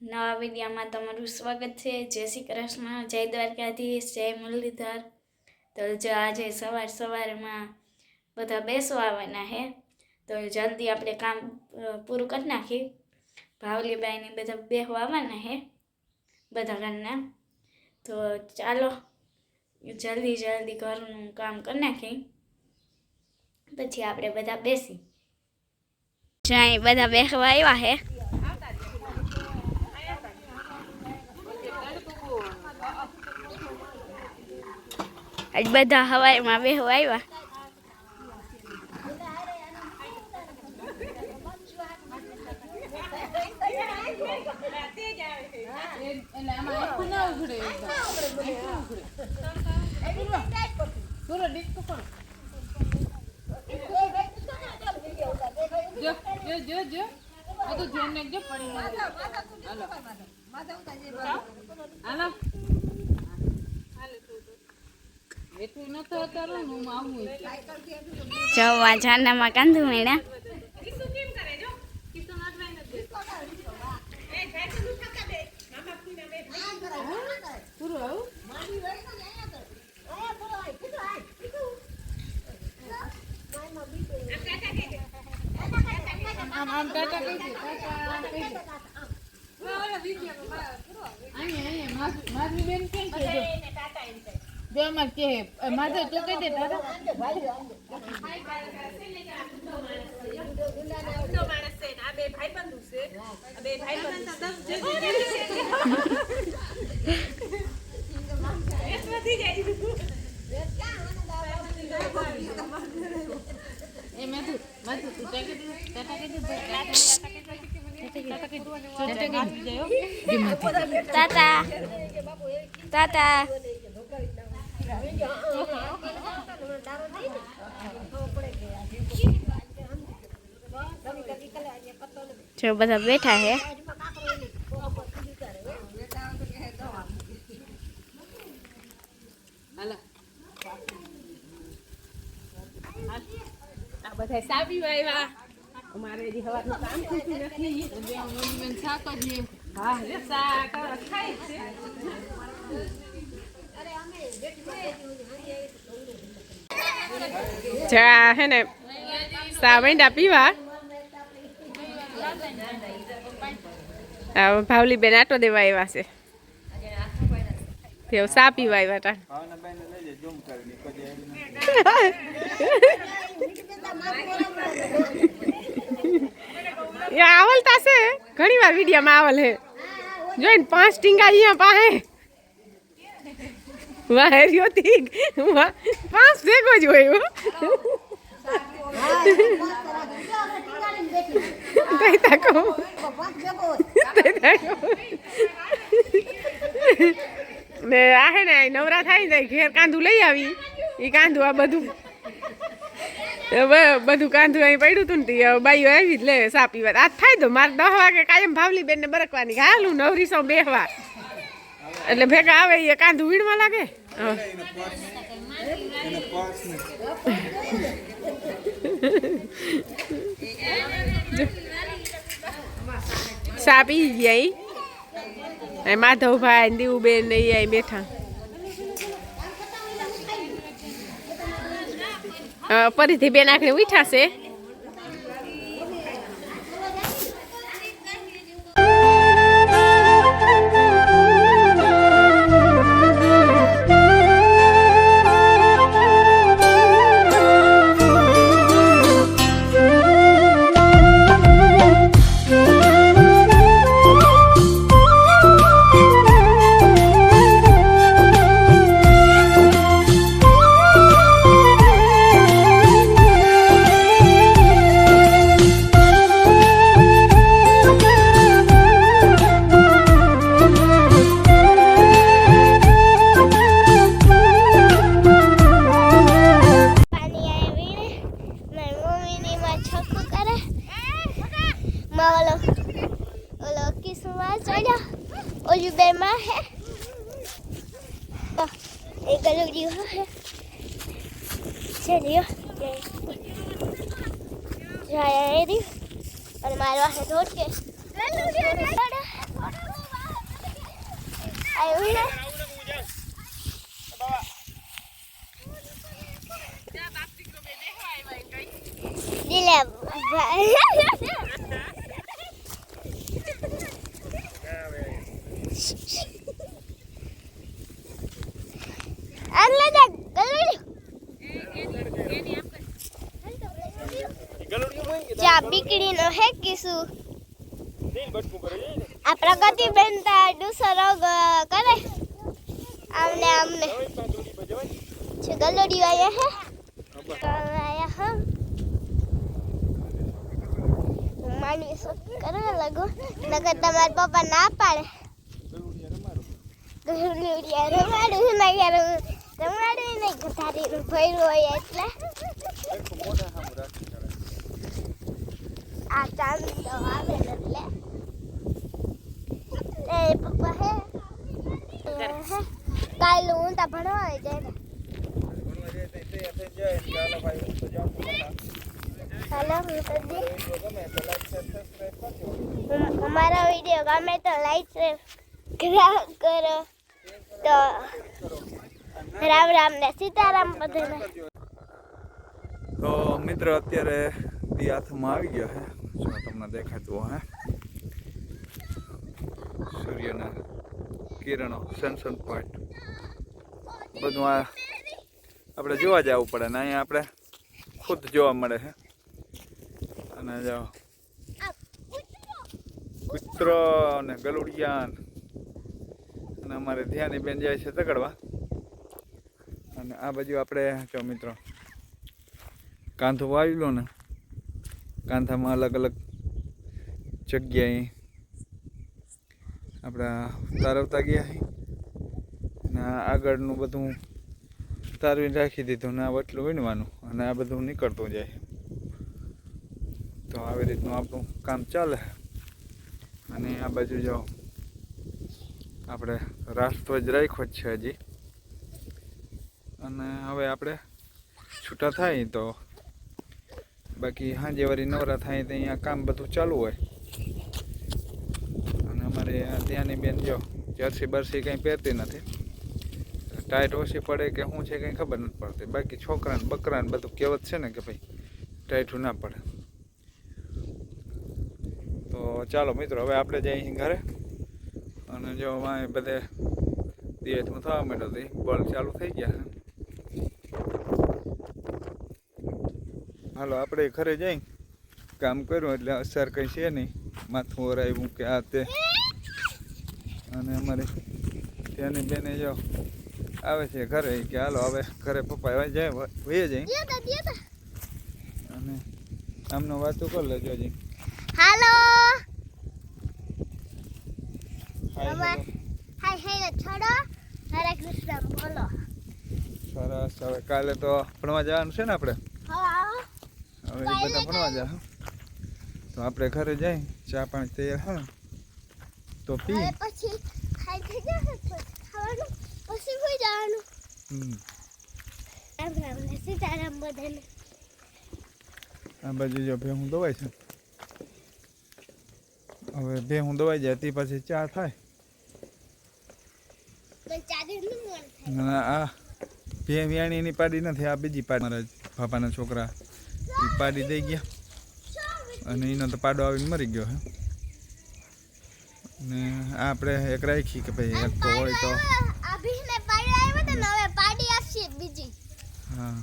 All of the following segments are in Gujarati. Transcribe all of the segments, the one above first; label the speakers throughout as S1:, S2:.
S1: નવા વિડીયોમાં તમારું સ્વાગત છે. જય શ્રી કૃષ્ણ, જય દ્વારકાધીશ, જય મુરલીધર. તો જો આજે સવાર સવારમાં બધા બેસવા આવવાના હે, તો જલ્દી આપણે કામ પૂરું કરી નાખી ભાવલીબાઈને બધા બેસવા આવવાના હે, બધા ઘરના. તો ચાલો, જલ્દી જલ્દી ઘરનું કામ કરી નાખી પછી આપણે બધા બેસી. જ્યાં બધા બેસવા આવ્યા હે આજ બધા હવાઈમાં બેહવા આવ્યા.
S2: જો, જો, જો, જો. પડી હાલો. હાલો. એટલું નતો અત્યારે ને હું આવું એટલે.
S1: જવા જાનામાં કાંધું મેળા
S2: પૂરું આવું આમ આમ ટાટા કહી દે ટાટા કહી દે અહીંયા અહીંયા માધુ- માધવીબેન કેમ છે જો જો કે માધવ તું કહી દે ટાટા એ માધુ જી
S1: બધા બેઠા હે.
S2: બધા સાબી હજી હવાનું કામ થતું નથી હવે ખાય છે જા, હે ને સા મીંડા પીવા. ભાવલી બેન આટો દેવા આવ્યા છે. તેઓ સા પીવા આવ્યા તા. એ આવલ તાસે ઘણી વાર વિડીયોમાં આવલ હે. જોઈને પાંચ ટીંગા અહીંયા પાસે વાહ હેરિયો તીક વાહ, પાંચ ભેગો જ હોય. તઈ તાકો. ને આ હે ને નવરા થાય ને ઘેર કાંદું લઈ આવી. એ કાંદું આ બધું. બધું કાંદું અહીં પડ્યું હતું ને બાઈઓ આવી જ લે સાપી વાત આ થાય તો મારે દસ વાગે કાયમ ભાવલી બેન ને બરકવાની. હાલું નવરી સૌ બેહવા એટલે ભેગા આવે એ કાંદું વીણવા લાગે. હા. સા પી ગયા માધવભાઈ દીવુબેન ને એ બેઠા ફરીથી બેન આખરે ઉઠા
S3: માં ચડ્યા ઓલું બે માં હે એક ગલુડી હે ચલ્યો જાય એરી અને મારો હાથે દોડ કે આવ્યું ને Dilema. લાકડીનો હેકીશું. આ પ્રગતિબેન તા ડુસો રોગ કરે. આમને આમને. છે ગલોડી આયા હે. આયા હમ માની સો કરવા લાગો. નકર તમારા પપ્પા ના પાડે. ગલુડિયા રમાડું ના યાર રમાડું નહીં ગધારીનું ભર્યું હોય એટલે. આ ચાંદ તો આવે ને એટલે એ પપ્પા હે એ હે કાલે હું તા ભણવા આવી જાય ને હાલો હું તો દી હમ- અમારો વીડિયો ગમે તો લાઈક કરો તો રામ રામ ને સીતારામ બધાને
S4: તો મિત્રો અત્યારે દી હાથમાં આવી ગયો છે. જો તમને દેખાતું હે. સૂર્યના કિરણો, સનસન પોઈન્ટ બધું આ આપણે જોવા જવું પડે ને અહીંયા આપણે ખુદ જોવા મળે છે અને જો કૂતરો ને ગલુડિયાન. અને અમારે ધ્યાની બેન જાય છે તકડવા અને આ બાજુ આપણે જો મિત્રો કાંધો વાવી લો ને કાંથામાં અલગ અલગ જગ્યાએ આપણા તારવતા ગયા અને આગળનું બધું તારવીને રાખી દીધું ને આ વટલું વીણવાનું અને આ બધું નીકળતું જાય. તો આવી રીતનું આપણું કામ ચાલે. અને આ બાજુ જો આપણે રાષ્ટ્રધ્વજ રાખ્યો જ છે હજી. અને હવે આપણે છૂટા થાય તો બાકી સાંજે વારી નવરા થાય તો અહીંયા કામ બધું ચાલુ હોય. અને અમારે ત્યાંની બેન જો, જર્સી બરસી કંઈ પહેરતી નથી. ટાઈટ ઓછી પડે કે શું છે કંઈ ખબર નથી પડતી. બાકી છોકરાને, બકરાને બધું કહેવત છે ને કે ભાઈ, ટાઈટું ના પડે. તો ચાલો મિત્રો, હવે આપણે જઈએ ઘરે. અને જો વાંય બધે દિવસમાં થવા માંડ્યો હતી બોલ ચાલુ થઈ ગયા છે હાલો આપણે ઘરે જઈ કામ કર્યું એટલે અસર કંઈ છે નહીં. માથું ઓરાયું કે આ તે. અને અમારે ત્યાંની બેને જો આવે છે ઘરે કે હાલો હવે ઘરે પપ્પા જાય વહી
S3: તો
S4: અને આમનો વાતો કરી લેજો જઈ
S3: હાલો.
S4: હાય,
S3: હાય હાય છોડો. હરે કૃષ્ણ બોલો.
S4: સરસ હવે કાલે તો ભણવા જવાનું છે ને આપણે? હવે એ બધા ભણવા જા તો આપણે ઘરે જઈ ચા પાણી તૈયાર હા. તો પી.
S3: પછી ખાઈ થઈ જશે ખાવાનું પછી હોય જવાનું.
S4: હમ.
S3: રામ રામ ને સીતારામ બધાને.
S4: આ બાજુ જો ભેહું દવાય છે. હવે ભેહું દવાઈ જાય તે પછી ચા થાય.
S3: ના
S4: આ ભે વ્યાણીની પાડી નથી આ બીજી પાડી મારા બાપાના છોકરા. એ પાડી દઈ ગયા. અને એનો તો પાડો આવીને મરી ગયો હે. ને આ આપણે એક રાખી કે ભાઈ એક તો હોય તો. હા.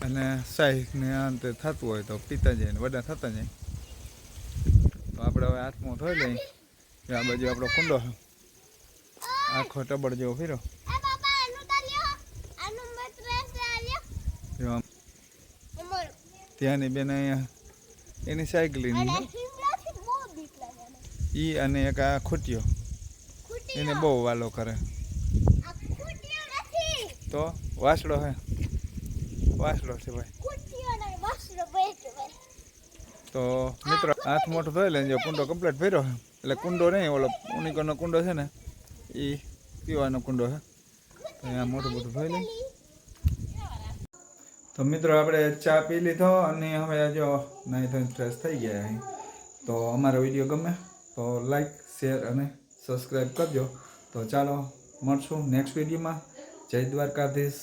S4: અને સાઈઝ ને અંતે થતું હોય તો પીતા જાય ને વડા થતા જાય. તો આપણે હવે હાથમાં થઈ લઈએ. આ બાજુ આપણો કુંડો છે આખો ટબડ જેવો ફેરો
S3: એ બાબા એનું તો લ્યો આનું મત રહેશે લ્યો
S4: જો આમ
S3: અમાર
S4: ત્યાંની બેન અહીંયા એની સાયકલિંગ. ઈ અને એક આ ખૂટ્યો. એને બહુ વાલો કરે. તો વાસડો હે. વાસડો છે ભાઈ. તો મિત્રો હાથ મોટો ધોઈ લેજો કુંડો કમ્પ્લીટ ભર્યો છે એટલે કુંડો નહીં ઓલો ઉનિકોનો કુંડો છે ને એ પીવાનો કુંડો છે તો અહીંયા મોટું મોટું ધોઈ લઈ તો મિત્રો આપણે ચા પી લીધો અને હવે જો નાહી ધોઈને ફ્રેશ થઈ ગયા અહીં. તો અમારો વીડિયો ગમે તો લાઈક શેર અને સબસ્ક્રાઈબ કરજો. તો ચાલો મળશું નેક્સ્ટ વિડીયોમાં. જય દ્વારકાધીશ.